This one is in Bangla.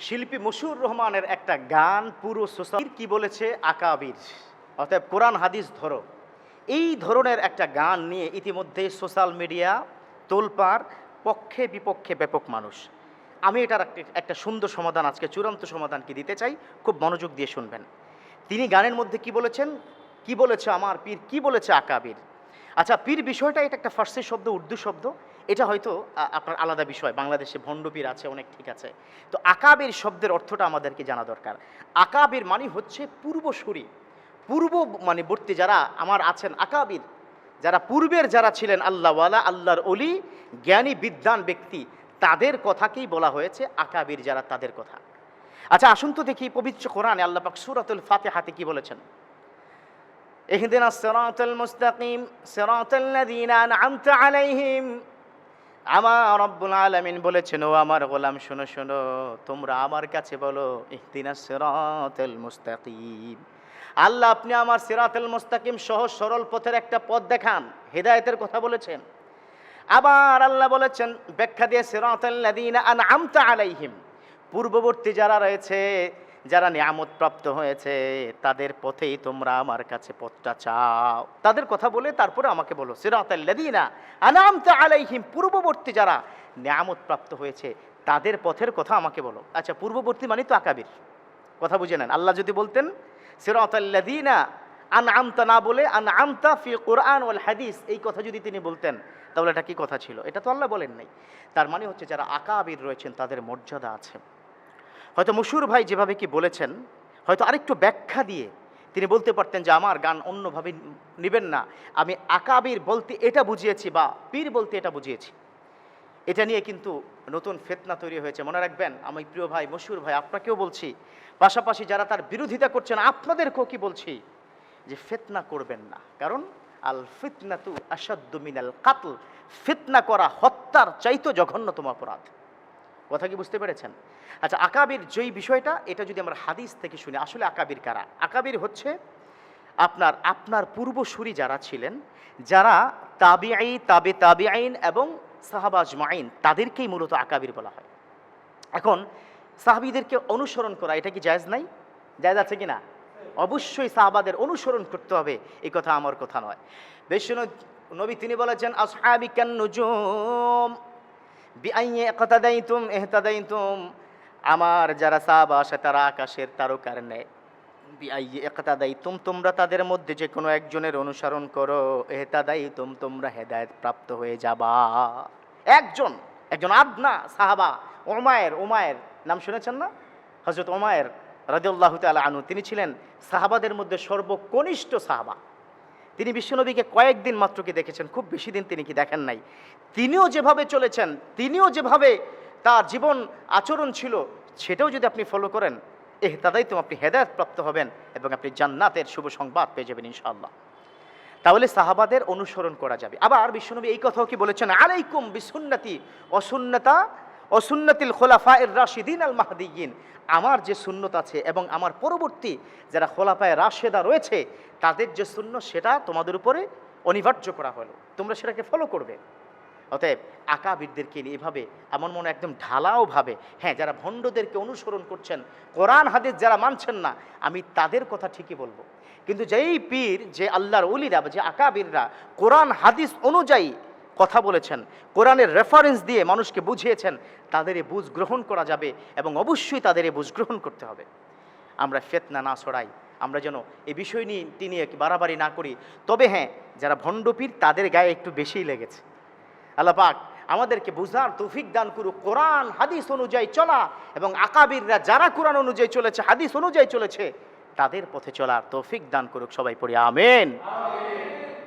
শিল্পী মশুর রহমানের একটা গান পুরো সোসাইটির কি বলেছে? আকাবির। অর্থাৎ কোরআন, হাদিস, ধরো। এই ধরনের একটা গান নিয়ে ইতিমধ্যে সোশ্যাল মিডিয়া তোলপাড়, পক্ষে বিপক্ষে ব্যাপক মানুষ। আমি এটার একটা- একটা সুন্দর সমাধান, আজকে চূড়ান্ত সমাধান কি দিতে চাই, খুব মনোযোগ দিয়ে শুনবেন। তিনি গানের মধ্যে কি বলেছেন? কি বলেছে আমার পীর? কি বলেছে আকাবির? আচ্ছা পীর বিষয়টা এটা একটা ফার্সি শব্দ, উর্দু শব্দ। এটা হয়তো আপনার আলাদা বিষয়। বাংলাদেশে ভণ্ড পীর আছে, অনেক ঠিক আছে। তো আকাবির শব্দের অর্থটা আমাদেরকে জানা দরকার। আকাবির মানে হচ্ছে পূর্বসূরি। পূর্ব মানে বর্তী যারা আমার আছেন আকাবির, যারা পূর্বের যারা ছিলেন আল্লাহওয়ালা আল্লাহর অলি জ্ঞানী বিদ্যান ব্যক্তি, তাদের কথাকেই বলা হয়েছে আকাবির যারা তাদের কথা। আচ্ছা আসুন তো দেখি পবিত্র কোরআনে আল্লাহ পাক ফাতে হাতে কি বলেছেন? اهدنا الصراط المستقيم صراط الذين أنعمت عليهم আমার রব্বুল আলামিন বলেছেন ও আমার গোলাম শোনো শোনো তোমরা আমার কাছে বলো ইহদিনা সিরাতাল মুস্তাকিম আল্লাহ আপনি আমার সিরাতুল মুস্তাকিম সহজ সরল পথের একটা পথ দেখান হেদায়েতের কথা বলেছেন আবার আল্লাহ বলেছেন ব্যাখ্যা দিয়ে সিরাতাল্লাযীনা আনআমতা আলাইহিম পূর্ববর্তী যারা রয়েছে যারা নিয়ামত প্রাপ্ত হয়েছে, তাদের পথেই তোমরা আমার কাছে পথটা চাও। তাদের কথা বলে তারপরে আমাকে বলো, সিরাতাল্লাযীনা আনআমতা আলাইহিম পূর্ববর্তী যারা নিয়ামত প্রাপ্ত হয়েছে, তাদের পথের কথা আমাকে বলো। আচ্ছা পূর্ববর্তী মানে তো আকাবির। কথা বুঝে নেন। আল্লাহ যদি বলতেন, সিরাতাল্লাযীনা আনআমতা না বলে, আনআমতা ফি কোরআন ওয়াল হাদিস এই কথা যদি তিনি বলতেন, তাহলে এটা কি কথা ছিল? এটা তো আল্লাহ বলেন নাই। তার মানে হচ্ছে যারা আকাবির রয়েছেন, তাদের মর্যাদা আছে। হয়তো মশুর ভাই যেভাবে কি বলেছেন, হয়তো আরেকটু ব্যাখ্যা দিয়ে তিনি বলতে পারতেন যে, আমার গান অন্যভাবে নেবেন না। আমি আকাবির বলতে এটা বুঝিয়েছি বা পীর বলতে এটা বুঝিয়েছি। এটা নিয়ে কিন্তু নতুন ফেতনা তৈরি হয়েছে। মনে রাখবেন, আমি প্রিয় ভাই, মশুর ভাই, আপনাকেও বলছি, পাশাপাশি যারা তার বিরোধিতা করছেন, আপনাদেরকেও কি বলছি যে, ফেতনা করবেন না। কারণ, আল ফিতনাতু আসাদ্দু মিনাল কাতল। ফিতনা করা হত্যার চাইতো জঘন্যতম অপরাধ। কথা কি বুঝতে পেরেছেন? আচ্ছা আকাবির যেই বিষয়টা, এটা যদি আমরা হাদিস থেকে শুনি, আসলে আকাবির কারা? আকাবির হচ্ছে আপনার আপনার পূর্বসূরি যারা ছিলেন, যারা তাবিআই তাবে তাবিআইন এবং সাহাবাজ মাইন তাদেরকেই মূলত আকাবির বলা হয়। এখন, সাহাবিদেরকে অনুসরণ করা, এটা কি জায়েজ নাই? জায়জ আছে কি না? অবশ্যই সাহাবাদের অনুসরণ করতে হবে এই কথা আমার কথা নয়। বেশ নবী তিনি বলেছেন, আসহাবিকান নুজুম। বিআইয়ে ইহতাদাইতুম আমার যারা সাহাবা আছে তারা আকাশের তারকার ন্যায়। বিআইয়ে তোমরা তাদের মধ্যে যে কোনো একজনের অনুসরণ করো। ইহতাদাইতুম তোমরা হেদায়েত প্রাপ্ত হয়ে যাবা। একজন একজন আদনা সাহাবা ওমায়ের ওমায়ের নাম শুনেছেন না? হজরত ওমায়ের রাজিউল্লাহ তালা আনু তিনি ছিলেন সাহাবাদের মধ্যে সর্বকনিষ্ঠ সাহাবা। তিনি বিশ্বনবীকে কয়েকদিন মাত্র কি দেখেছেন? খুব বেশি দিন তিনি কি দেখেন নাই। তিনিও যেভাবে চলেছেন, তিনিও যেভাবে তার জীবন আচরণ ছিল, সেটাও যদি আপনি ফলো করেন, এহ তাদাই তো আপনি হেদায়ত প্রাপ্ত হবেন এবং আপনি জান্নাতের শুভ সংবাদ পেয়ে যাবেন ইনশাআল্লাহ। তাহলে সাহাবাদের অনুসরণ করা যাবে। আবার বিশ্বনবী এই কথাও কি বলেছেন? আলাইকুম বিসুন্নতি অসুন্নতা অসুন্নতিল খোলাফা এর রাশিদিন আল মাহদিগিন আমার যে সুন্নত আছে এবং আমার পরবর্তী যারা খোলাফায় রাশেদা রয়েছে, তাদের যে শূন্য সেটা তোমাদের উপরে অনিবার্য করা হলো। তোমরা সেটাকে ফলো করবে। অতএব আকাবিরদেরকে নিয়ে এভাবে আমার মনে একদম ঢালাওভাবে হ্যাঁ যারা ভণ্ডদেরকে অনুসরণ করছেন, কোরআন, হাদিস যারা মানছেন না, আমি তাদের কথা ঠিকই বলব। কিন্তু যেই পীর, যে আল্লাহর উলিরা বা যে আকাবিররা কোরআন, হাদিস অনুযায়ী কথা বলেছেন, কোরআনের রেফারেন্স দিয়ে মানুষকে বুঝিয়েছেন, তাদের এই বুঝ গ্রহণ করা যাবে এবং অবশ্যই তাদের এই বুঝ গ্রহণ করতে হবে। আমরা ফেতনা না ছড়াই, আমরা যেন এই বিষয় নিয়ে নিয়ে বাড়াবাড়ি না করি। তবে হ্যাঁ যারা ভণ্ডপীর তাদের গায়ে একটু বেশিই লেগেছে। আল্লাহ পাক আমাদেরকে বুঝার তৌফিক দান করুক, কোরআন, হাদিস অনুযায়ী চলা এবং আকাবিররা যারা কোরআন অনুযায়ী চলেছে, হাদিস অনুযায়ী চলেছে, তাদের পথে চলার তৌফিক দান করুক সবাই পড়ি, আমেন।